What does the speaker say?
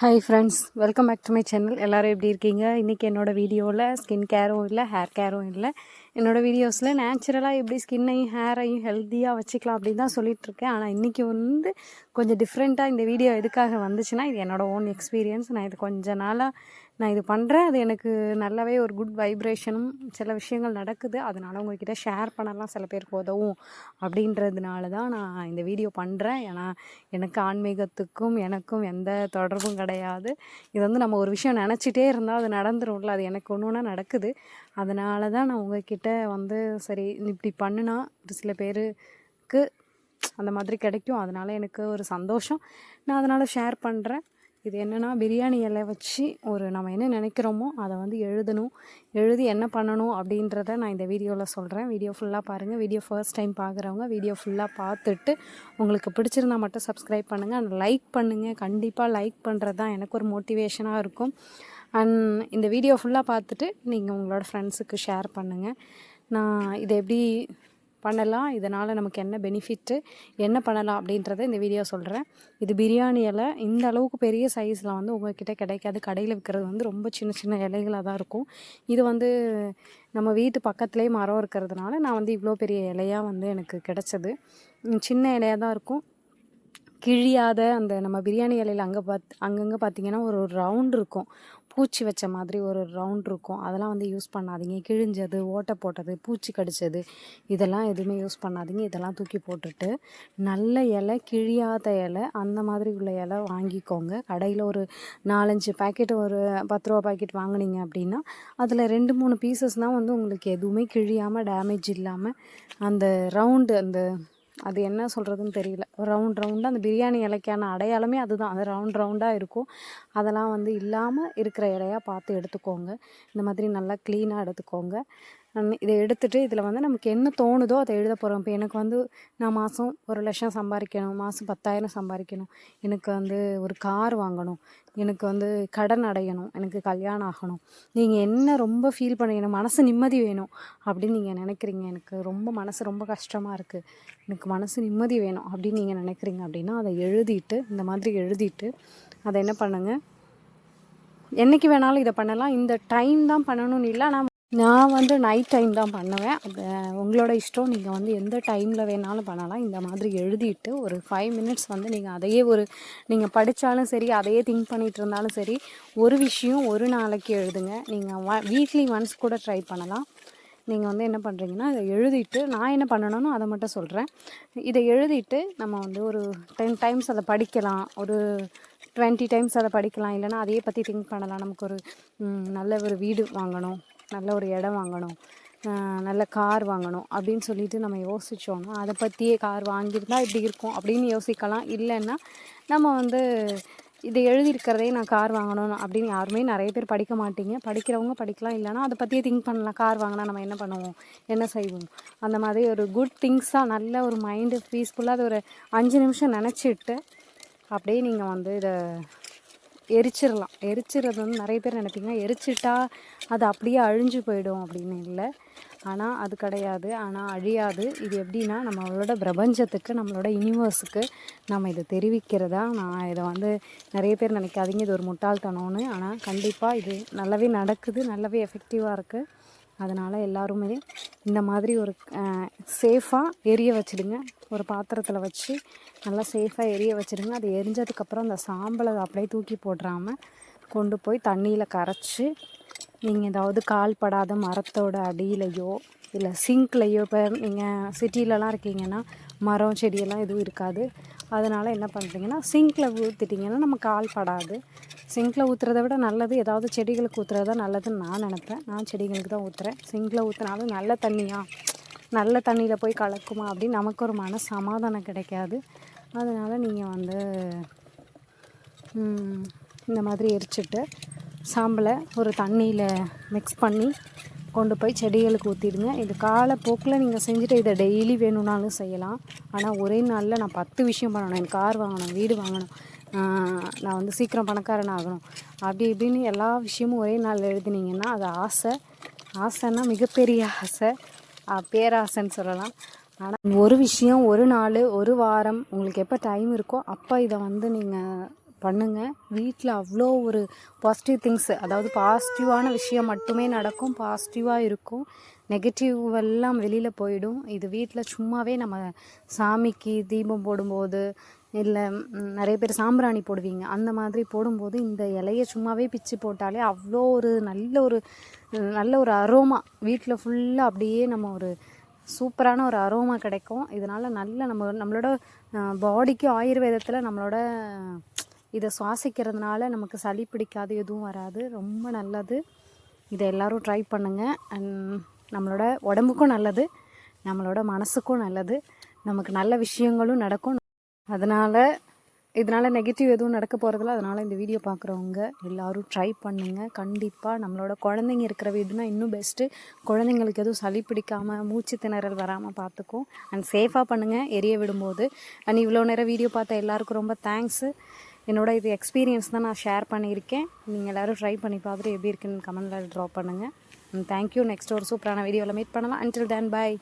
Hi friends welcome back to my channel எல்லோரும் எப்படி இருக்கீங்க? இன்றைக்கி என்னோடய வீடியோவில் ஸ்கின் கேரும் இல்லை ஹேர் கேரும் இல்லை. என்னோடய வீடியோஸில் நேச்சுரலாக எப்படி ஸ்கின்னையும் ஹேரையும் ஹெல்த்தியாக வச்சுக்கலாம் அப்படின்னு தான் சொல்லிகிட்ருக்கேன் ஆனால் இன்றைக்கி வந்து கொஞ்சம் டிஃப்ரெண்ட்டாக இந்த வீடியோ எதுக்காக வந்துச்சுன்னா இது என்னோடய ஓன் எக்ஸ்பீரியன்ஸ் நான் இது கொஞ்ச நாளாக நான் இது பண்ணுறேன் அது எனக்கு நல்லாவே ஒரு குட் வைப்ரேஷனும் சில விஷயங்கள் நடக்குது. அதனால் உங்ககிட்ட ஷேர் பண்ணலாம். சில பேருக்கு உதவும் அப்படின்றதுனால தான் நான் இந்த வீடியோ பண்ணுறேன் ஏன்னா எனக்கு ஆன்மீகத்துக்கும் எனக்கும் எந்த தொடர்பும் கிடையாது. இது வந்து நம்ம ஒரு விஷயம் நினச்சிட்டே இருந்தால் அது நடந்துரும்ல. அது எனக்கு ஒன்று ஒன்றா நடக்குது. அதனால தான் நான் உங்ககிட்ட வந்து சரி இப்படி பண்ணுனா ஒரு சில பேருக்கு அந்த மாதிரி கிடைக்கும். அதனால் எனக்கு ஒரு சந்தோஷம். நான் அதனால் ஷேர் பண்ணுறேன் இது என்னென்னா பிரியாணி இலை வச்சு ஒரு நம்ம என்ன நினைக்கிறோமோ அதை வந்து எழுதணும். எழுதி என்ன பண்ணணும் அப்படின்றத நான் இந்த வீடியோவில் சொல்கிறேன் வீடியோ ஃபுல்லாக பாருங்கள் வீடியோ ஃபர்ஸ்ட் டைம் பார்க்குறவங்க வீடியோ ஃபுல்லாக பார்த்துட்டு உங்களுக்கு பிடிச்சிருந்தா மட்டும் சப்ஸ்கிரைப் பண்ணுங்கள் அண்ட் லைக் பண்ணுங்கள் கண்டிப்பாக லைக் பண்ணுறது தான் எனக்கு ஒரு மோட்டிவேஷனாக இருக்கும். அண்ட் இந்த வீடியோ ஃபுல்லாக பார்த்துட்டு நீங்கள் உங்களோட ஃப்ரெண்ட்ஸுக்கு ஷேர் பண்ணுங்கள் நான் இதை எப்படி பண்ணலாம். இதனால் நமக்கு என்ன பெனிஃபிட்டு என்ன பண்ணலாம் அப்படின்றத இந்த வீடியோ சொல்கிறேன் இது பிரியாணி இலை. இந்த அளவுக்கு பெரிய சைஸில் வந்து உங்கள்கிட்ட கிடைக்காது. கடையில் விற்கிறது வந்து ரொம்ப சின்ன சின்ன இலைகளாக தான் இருக்கும். இது வந்து நம்ம வீட்டு பக்கத்துலேயே மரம் இருக்கிறதுனால நான் வந்து இவ்வளோ பெரிய இலையாக வந்து எனக்கு கிடச்சது. சின்ன இலையாக தான் இருக்கும். கிழியாத அந்த நம்ம பிரியாணி இலையில் அங்கே பாத் அங்கங்கே பார்த்தீங்கன்னா ஒரு ஒரு ரவுண்ட் இருக்கும். பூச்சி வச்ச மாதிரி ஒரு ரவுண்ட் இருக்கும். அதெல்லாம் வந்து யூஸ் பண்ணாதீங்க. கிழிஞ்சது ஓட்டை போட்டது பூச்சி கடிச்சது இதெல்லாம் எதுவுமே யூஸ் பண்ணாதீங்க. இதெல்லாம் தூக்கி போட்டுட்டு நல்ல இலை கிழியாத இலை அந்த மாதிரி உள்ள இலை வாங்கிக்கோங்க. கடையில் ஒரு நாலஞ்சு பேக்கெட் ஒரு பத்து ரூபா பாக்கெட் வாங்கினீங்க அப்படின்னா அதில் ரெண்டு மூணு பீசஸ் தான் வந்து உங்களுக்கு எதுவுமே கிழியாமல் டேமேஜ் இல்லாமல் அந்த ரவுண்டு அந்த அது என்ன சொல்கிறதுன்னு தெரியல. ரவுண்ட் ரவுண்டாக அந்த பிரியாணி இலைக்கான அடையாளமே அதுதான். அது ரவுண்ட் ரவுண்டாக இருக்கும். அதெல்லாம் வந்து இல்லாமல் இருக்கிற இலையாக பார்த்து எடுத்துக்கோங்க. இந்த மாதிரி நல்லா க்ளீனாக எடுத்துக்கோங்க. இதை எடுத்துகிட்டு இதில் வந்து நமக்கு என்ன தோணுதோ அதை எழுத போகிறோம் இப்போ எனக்கு வந்து நான் மாதம் ஒரு லட்சம் சம்பாதிக்கணும் மாதம் பத்தாயிரம் சம்பாதிக்கணும் எனக்கு வந்து ஒரு கார் வாங்கணும். எனக்கு வந்து கடன் அடையணும். எனக்கு கல்யாணம் ஆகணும். நீங்கள் என்ன ரொம்ப ஃபீல் பண்ணிக்கணும் மனசு நிம்மதி வேணும் அப்படின்னு நீங்கள் நினைக்கிறீங்க. எனக்கு ரொம்ப மனசு ரொம்ப கஷ்டமாக இருக்குது எனக்கு மனசு நிம்மதி வேணும் அப்படின்னு நீங்கள் நினைக்கிறீங்க அப்படின்னா அதை எழுதிட்டு இந்த மாதிரி எழுதிட்டு அதை என்ன பண்ணுங்கள் என்றைக்கு வேணாலும் இதை பண்ணலாம். இந்த டைம் தான் பண்ணணும்னு இல்லை ஆனால் நான் வந்து நைட் டைம் தான் பண்ணுவேன். அது உங்களோட இஷ்டம். நீங்கள் வந்து எந்த டைமில் வேணாலும் பண்ணலாம். இந்த மாதிரி எழுதிட்டு ஒரு ஃபைவ் மினிட்ஸ் வந்து நீங்கள் அதையே ஒரு நீங்கள் படித்தாலும் சரி அதையே திங்க் பண்ணிகிட்டு இருந்தாலும் சரி ஒரு விஷயம் ஒரு நாளைக்கு எழுதுங்க. நீங்கள் வ வீக்லி ஒன்ஸ் கூட ட்ரை பண்ணலாம். நீங்கள் வந்து என்ன பண்ணுறீங்கன்னா இதை எழுதிட்டு நான் என்ன பண்ணணும்னு அதை மட்டும் சொல்கிறேன் இதை எழுதிட்டு நம்ம வந்து ஒரு டென் டைம்ஸ் அதை படிக்கலாம். ஒரு டுவெண்ட்டி டைம்ஸ் அதை படிக்கலாம். இல்லைனா அதையே பற்றி திங்க் பண்ணலாம். நமக்கு ஒரு நல்ல ஒரு வீடு வாங்கணும். நல்ல ஒரு இடம் வாங்கணும். நல்ல கார் வாங்கணும் அப்படின்னு சொல்லிட்டு நம்ம யோசித்தோன்னா அதை பற்றியே கார் வாங்கியிருந்தால் இப்படி இருக்கும் அப்படின்னு யோசிக்கலாம். இல்லைன்னா நம்ம வந்து இதை எழுதியிருக்கிறதே நான் கார் வாங்கணும் அப்படின்னு யாருமே நிறைய பேர் படிக்க மாட்டீங்க. படிக்கிறவங்க படிக்கலாம். இல்லைனா அதை பற்றியே திங்க் பண்ணலாம். கார் வாங்கினா நம்ம என்ன பண்ணுவோம்? என்ன செய்வோம்? அந்த மாதிரி ஒரு குட் திங்ஸாக நல்ல ஒரு மைண்டு பீஸ்ஃபுல்லாக அது ஒரு அஞ்சு நிமிஷம் நினச்சிட்டு அப்படியே நீங்கள் வந்து இதை எரிச்சிடலாம் எரிச்சிறது வந்து நிறைய பேர் நினைப்பீங்க. எரிச்சிட்டா அது அப்படியே அழிஞ்சு போயிடும் அப்படின்னு இல்லை. ஆனால் அது கிடையாது. ஆனால் அழியாது. இது எப்படின்னா நம்மளோட பிரபஞ்சத்துக்கு நம்மளோட யூனிவர்ஸுக்கு நம்ம இதை தெரிவிக்கிறதா நான் இதை வந்து நிறைய பேர் நினைக்காதீங்க. இது ஒரு முட்டாள்தனம்னு. ஆனால் கண்டிப்பாக இது நல்லாவே நடக்குது. நல்லாவே எஃபெக்டிவாக இருக்குது அதனால் எல்லாருமே இந்த மாதிரி ஒரு சேஃபாக எரிய வச்சுடுங்க. ஒரு பாத்திரத்தில் வச்சு நல்லா சேஃபாக எரிய வச்சுடுங்க. அது எரிஞ்சதுக்கப்புறம் அந்த சாம்பலை அப்படியே தூக்கி போடுறாமல் கொண்டு போய் தண்ணியில் கரைச்சி நீங்கள் ஏதாவது கால் படாத மரத்தோட அடியிலையோ இல்லை சிங்க்லேயோ இப்போ நீங்கள் சிட்டிலலாம் இருக்கீங்கன்னா மரம் செடியெல்லாம் எதுவும் இருக்காது. அதனால் என்ன பண்ணுறீங்கன்னா சிங்கில் ஊற்றிட்டிங்கன்னா நம்ம கால் படாது. சிங்கில் ஊற்றுறத விட நல்லது ஏதாவது செடிகளுக்கு ஊற்றுறது தான் நல்லதுன்னு நான் நினப்பேன். நான் செடிகளுக்கு தான் ஊற்றுறேன் சிங்கில் ஊற்றினாலும் நல்ல தண்ணியாக நல்ல தண்ணியில் போய் கலக்குமா அப்படின்னு நமக்கு ஒரு மன சமாதானம் கிடைக்காது. அதனால் நீங்கள் வந்து இந்த மாதிரி எரிச்சிட்டு சாம்பலை ஒரு தண்ணியில் மிக்ஸ் பண்ணி கொண்டு போய் செடிகளுக்கு ஊற்றிடுங்க இது காலப்போக்கில் நீங்கள் செஞ்சுட்டு இதை டெய்லி வேணும்னாலும் செய்யலாம். ஆனால் ஒரே நாளில் நான் பத்து விஷயம் பண்ணணும். எனக்கு கார் வாங்கணும் வீடு வாங்கணும். நான் வந்து சீக்கிரம் பணக்காரன் ஆகணும். அப்படி இப்படின்னு எல்லா விஷயமும் ஒரே நாளில் எழுதினீங்கன்னா அது ஆசை. ஆசைன்னா மிகப்பெரிய ஆசை. பேராசைன்னு சொல்லலாம். ஆனால் ஒரு விஷயம் ஒரு நாள் ஒரு வாரம் உங்களுக்கு எப்போ டைம் இருக்கோ அப்போ இதை வந்து நீங்கள் பண்ணுங்கள் வீட்டில் அவ்வளோ ஒரு பாசிட்டிவ் திங்ஸ் அதாவது பாசிட்டிவான விஷயம் மட்டுமே நடக்கும் பாசிட்டிவாக இருக்கும். நெகட்டிவ் எல்லாம் வெளியில் போயிடும். இது வீட்டில் சும்மாவே நம்ம சாமிக்கு தீபம் போடும்போது இல்லை நிறைய பேர் சாம்பிராணி போடுவீங்க. அந்த மாதிரி போடும்போது இந்த இலையை சும்மாவே பிச்சு போட்டாலே அவ்வளோ ஒரு நல்ல ஒரு நல்ல ஒரு அரோமா வீட்டில் ஃபுல்லாக அப்படியே நம்ம ஒரு சூப்பரான ஒரு அரோமா கிடைக்கும். இதனால் நல்ல நம்ம நம்மளோட பாடிக்கு ஆயுர்வேதத்தில் நம்மளோட இதை சுவாசிக்கிறதுனால நமக்கு சளி பிடிக்காது எதுவும் வராது. ரொம்ப நல்லது. இதை எல்லோரும் ட்ரை பண்ணுங்கள் அண்ட் நம்மளோட உடம்புக்கும் நல்லது. நம்மளோட மனசுக்கும் நல்லது. நமக்கு நல்ல விஷயங்களும் நடக்கும். அதனால் இதனால் நெகட்டிவ் எதுவும் நடக்க போகிறதில்ல அதனால் இந்த வீடியோ பார்க்குறவங்க எல்லோரும் ட்ரை பண்ணுங்கள் கண்டிப்பாக நம்மளோட குழந்தைங்க இருக்கிற வீடுனா இன்னும் பெஸ்ட்டு குழந்தைங்களுக்கு எதுவும் சளி பிடிக்காமல் மூச்சு திணறல் வராமல் பார்த்துக்கும் அண்ட் சேஃபாக பண்ணுங்கள் எரிய விடும்போது. அண்ட் இவ்வளோ நேரம் வீடியோ பார்த்த எல்லாருக்கும் ரொம்ப தேங்க்ஸு என்னோட இது எக்ஸ்பீரியன்ஸ் தான் நான் ஷேர் பண்ணியிருக்கேன். நீங்கள் எல்லோரும் ட்ரை பண்ணி பார்த்துட்டு எப்படி இருக்குன்னு கமெண்டில் ட்ராப் பண்ணுங்கள் தேங்க்யூ நெக்ஸ்ட் ஒரு சூப்பரான வீடியோவில் மீட் பண்ணலாம். அன்டில் தேன் பாய்